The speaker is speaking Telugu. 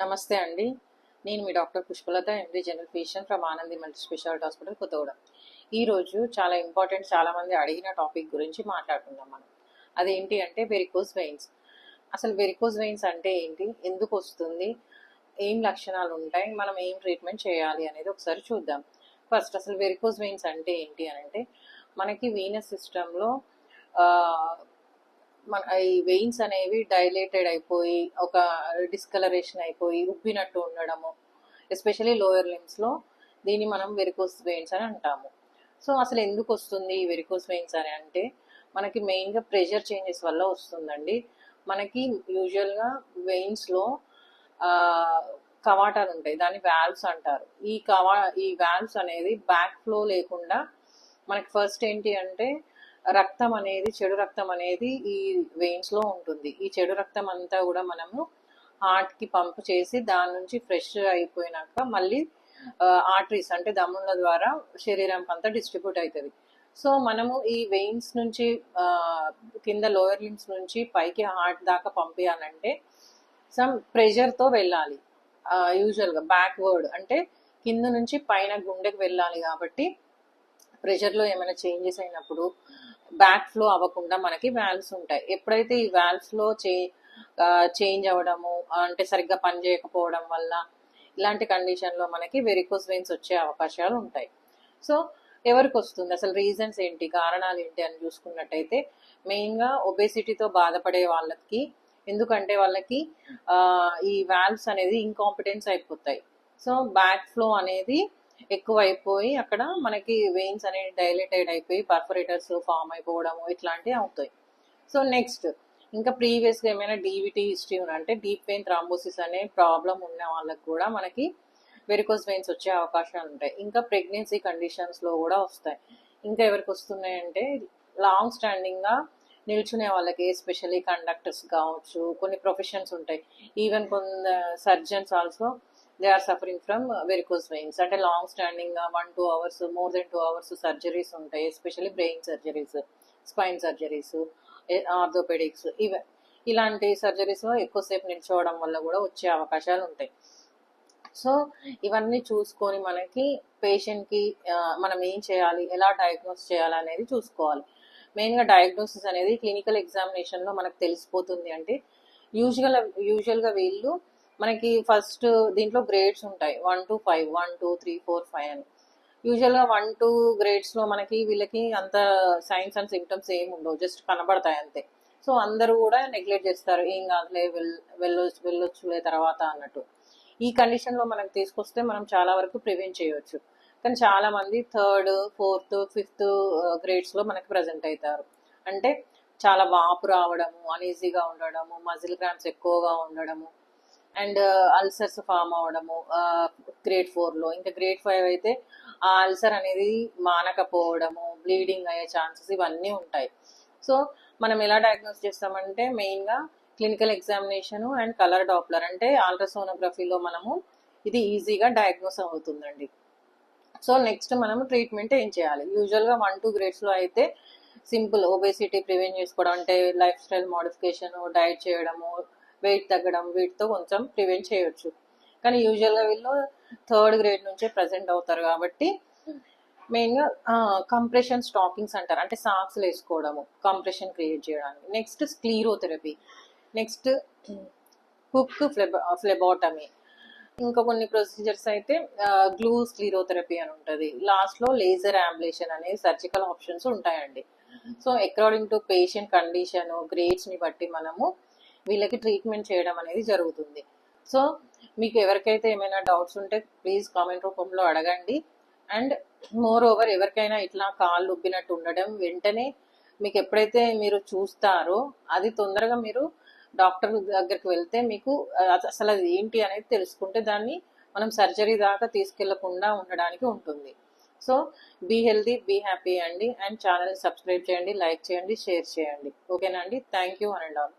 నమస్తే అండి. నేను మీ doctor Pushpalatha MD general patient from Anandi multi speciality hospital Kothagudem. ఈరోజు చాలా ఇంపార్టెంట్ చాలామంది అడిగిన టాపిక్ గురించి మాట్లాడుకుందాం మనం. అదేంటి అంటే వెరికోస్ వెయిన్స్ అసలు వెరికోస్ వెయిన్స్ అంటే ఏంటి? ఎందుకు వస్తుంది? ఏం లక్షణాలు ఉంటాయి? మనం ఏం ట్రీట్మెంట్ చేయాలి అనేది ఒకసారి చూద్దాం. ఫస్ట్ అసలు వెరికోస్ వెయిన్స్ అంటే ఏంటి అని అంటే మనకి వీనస్ సిస్టంలో మన ఈ వెయిన్స్ అనేవి డైలేటెడ్ అయిపోయి ఒక డిస్కలరేషన్ అయిపోయి ఉబ్బినట్టు ఉండడము ఎస్పెషలీ లోయర్ లిమ్స్లో దీన్ని మనం వెరికోస్ వెయిన్స్ అని అంటాము. సో అసలు ఎందుకు వస్తుంది ఈ వెరికోస్ వెయిన్స్ అని అంటే మనకి మెయిన్గా ప్రెషర్ చేంజెస్ వల్ల వస్తుందండి. మనకి యూజువల్గా వెయిన్స్లో కవాటాలు ఉంటాయి దాన్ని వాల్వ్స్ అంటారు. ఈ కవా ఈ వాల్వ్స్ అనేది బ్యాక్ ఫ్లో లేకుండా మనకి ఫస్ట్ ఏంటి అంటే రక్తం అనేది చెడు రక్తం అనేది ఈ వెయిన్స్లో ఉంటుంది. ఈ చెడు రక్తం అంతా కూడా మనము హార్ట్కి పంప్ చేసి దాని నుంచి ఫ్రెష్ అయిపోయినాక మళ్ళీ ఆర్టరీస్ అంటే దమ్ముల ద్వారా శరీరం అంతా డిస్ట్రిబ్యూట్ అవుతుంది. సో మనము ఈ వెయిన్స్ నుంచి కింద లోయర్ లిమ్స్ నుంచి పైకి హార్ట్ దాకా పంపించాలంటే సమ్ ప్రెషర్తో వెళ్ళాలి. యూజువల్గా బ్యాక్వర్డ్ అంటే కింద నుంచి పైన గుండెకి వెళ్ళాలి కాబట్టి ప్రెషర్లో ఏమైనా చేంజెస్ అయినప్పుడు బ్యాక్ ఫ్లో అవ్వకుండా మనకి వాల్వ్స్ ఉంటాయి. ఎప్పుడైతే ఈ వాల్వ్స్ చే చేంజ్ అవ్వడము అంటే సరిగ్గా పని చేయకపోవడం వల్ల ఇలాంటి కండిషన్లో మనకి వెరికోస్ వెయిన్స్ వచ్చే అవకాశాలు ఉంటాయి. సో ఎవరికి వస్తుంది? అసలు రీజన్స్ ఏంటి? కారణాలు ఏంటి? అని చూసుకున్నట్టయితే మెయిన్గా ఒబేసిటీతో బాధపడే వాళ్ళకి ఎందుకంటే వాళ్ళకి ఈ వాల్వ్స్ అనేది ఇంకాంపిటెన్స్ అయిపోతాయి. సో బ్యాక్ ఫ్లో అనేది ఎక్కువ అయిపోయి అక్కడ మనకి వెయిన్స్ అనేవి డైలేటెడ్ అయిపోయి పర్ఫరేటర్స్ ఫామ్ అయిపోవడము ఇట్లాంటివి అవుతాయి. సో నెక్స్ట్ ఇంకా ప్రీవియస్గా ఏమైనా డీవిటీ హిస్టరీ అంటే డీప్ వెయిన్ థ్రాంబోసిస్ అనే ప్రాబ్లం ఉన్న వాళ్ళకి కూడా మనకి వెరికోస్ వెయిన్స్ వచ్చే అవకాశాలు ఉంటాయి. ఇంకా ప్రెగ్నెన్సీ కండిషన్స్లో కూడా వస్తాయి. ఇంకా ఎవరికి వస్తున్నాయి అంటే లాంగ్ స్టాండింగ్గా నిల్చునే వాళ్ళకి ఎస్పెషల్లీ కండక్టర్స్ కావచ్చు కొన్ని ప్రొఫెషన్స్ ఉంటాయి. ఈవెన్ కొన్ని surgeons also they are suffering from varicose veins అంటే long standing one two hours more than two hours surgeries ఉంటాయి especially brain surgeries spine surgeries orthopedics ఇవి. ఇలాంటి సర్జరీస్ ఎక్కువసేపు నిల్చోవడం వల్ల కూడా వచ్చే అవకాశాలు ఉంటాయి. సో ఇవన్నీ చూసుకొని మనకి పేషెంట్కి మనం ఏం చేయాలి ఎలా డయాగ్నోస్ చేయాలి అనేది చూసుకోవాలి. మెయిన్గా డయాగ్నోసిస్ అనేది క్లినికల్ ఎగ్జామినేషన్లో మనకు తెలిసిపోతుంది అంటే యూజువల్ యూజువల్గా వీళ్ళు మనకి ఫస్ట్ దీంట్లో గ్రేడ్స్ ఉంటాయి. One to five one two three four five అని. యూజువల్గా వన్ టూ గ్రేడ్స్లో మనకి వీళ్ళకి అంత సైన్స్ అండ్ సిమ్టమ్స్ ఏమి ఉండవు. జస్ట్ కనబడతాయి అంతే. సో అందరూ కూడా నెగ్లెక్ట్ చేస్తారు. ఏం కాదులే వెల్ వెళ్ళొచ్చు వెళ్ళొచ్చులే తర్వాత అన్నట్టు. ఈ కండిషన్లో మనకు తీసుకొస్తే మనం చాలా వరకు ప్రివెంట్ చేయవచ్చు కానీ చాలామంది థర్డ్ ఫోర్త్ ఫిఫ్త్ గ్రేడ్స్లో మనకి ప్రజెంట్ అవుతారు. అంటే చాలా వాపు రావడము అనీజీగా ఉండడము మజిల్ గ్రామ్స్ ఎక్కువగా ఉండడము. అండ్ అల్సర్స్ ఫామ్ అవడము గ్రేడ్ ఫోర్లో. ఇంకా గ్రేడ్ ఫైవ్ అయితే ఆ అల్సర్ అనేది మానకపోవడము బ్లీడింగ్ అయ్యే ఛాన్సెస్ ఇవన్నీ ఉంటాయి. సో మనం ఎలా డయాగ్నోస్ చేస్తామంటే మెయిన్గా clinical examination and colour Doppler. అంటే ఆల్ట్రాసోనోగ్రఫీలో మనము ఇది ఈజీగా డయాగ్నోస్ అవుతుందండి. సో నెక్స్ట్ మనం ట్రీట్మెంట్ ఏం చేయాలి? యూజువల్గా వన్ టూ గ్రేడ్స్లో అయితే సింపుల్ ఒబేసిటీ ప్రివెంట్ చేసుకోవడం అంటే లైఫ్ స్టైల్ మోడిఫికేషన్ డైట్ చేయడము వెయిట్ తగ్గడం వీటితో కొంచెం ప్రివెంట్ చేయొచ్చు. కానీ యూజువల్గా వీళ్ళు థర్డ్ గ్రేడ్ నుంచే ప్రజెంట్ అవుతారు కాబట్టి మెయిన్గా కంప్రెషన్ స్టాపింగ్స్ అంటారు. అంటే సాక్స్లు వేసుకోవడము కంప్రెషన్ క్రియేట్ చేయడానికి. నెక్స్ట్ స్క్లీరోథెరపీ నెక్స్ట్ హుక్ ఫ్లెబ ఫ్లెబాటమీ ఇంకా కొన్ని ప్రొసీజర్స్ అయితే గ్లూ స్క్లీరోథెరపీ అని ఉంటుంది. లాస్ట్లో లేజర్ ఆంబ్లేషన్ అనే సర్జికల్ ఆప్షన్స్ ఉంటాయండి. So according to patient condition గ్రేడ్స్ని బట్టి మనము వీళ్ళకి ట్రీట్మెంట్ చేయడం అనేది జరుగుతుంది. సో మీకు ఎవరికైతే ఏమైనా డౌట్స్ ఉంటే ప్లీజ్ కామెంట్ రూపంలో అడగండి. అండ్ మోర్ ఓవర్ ఎవరికైనా ఇట్లా కాళ్ళు ఉబ్బినట్టు ఉండడం వెంటనే మీకు ఎప్పుడైతే మీరు చూస్తారో అది తొందరగా మీరు డాక్టర్ దగ్గరికి వెళ్తే మీకు అసలు అది ఏంటి అనేది తెలుసుకుంటే దాన్ని మనం సర్జరీ దాకా తీసుకెళ్ళకుండా ఉండడానికి ఉంటుంది. So be healthy be happy అండి. అండ్ ఛానల్ సబ్స్క్రైబ్ చేయండి లైక్ చేయండి షేర్ చేయండి. ఓకేనా అండి థ్యాంక్ యూ అండ్ ఆల్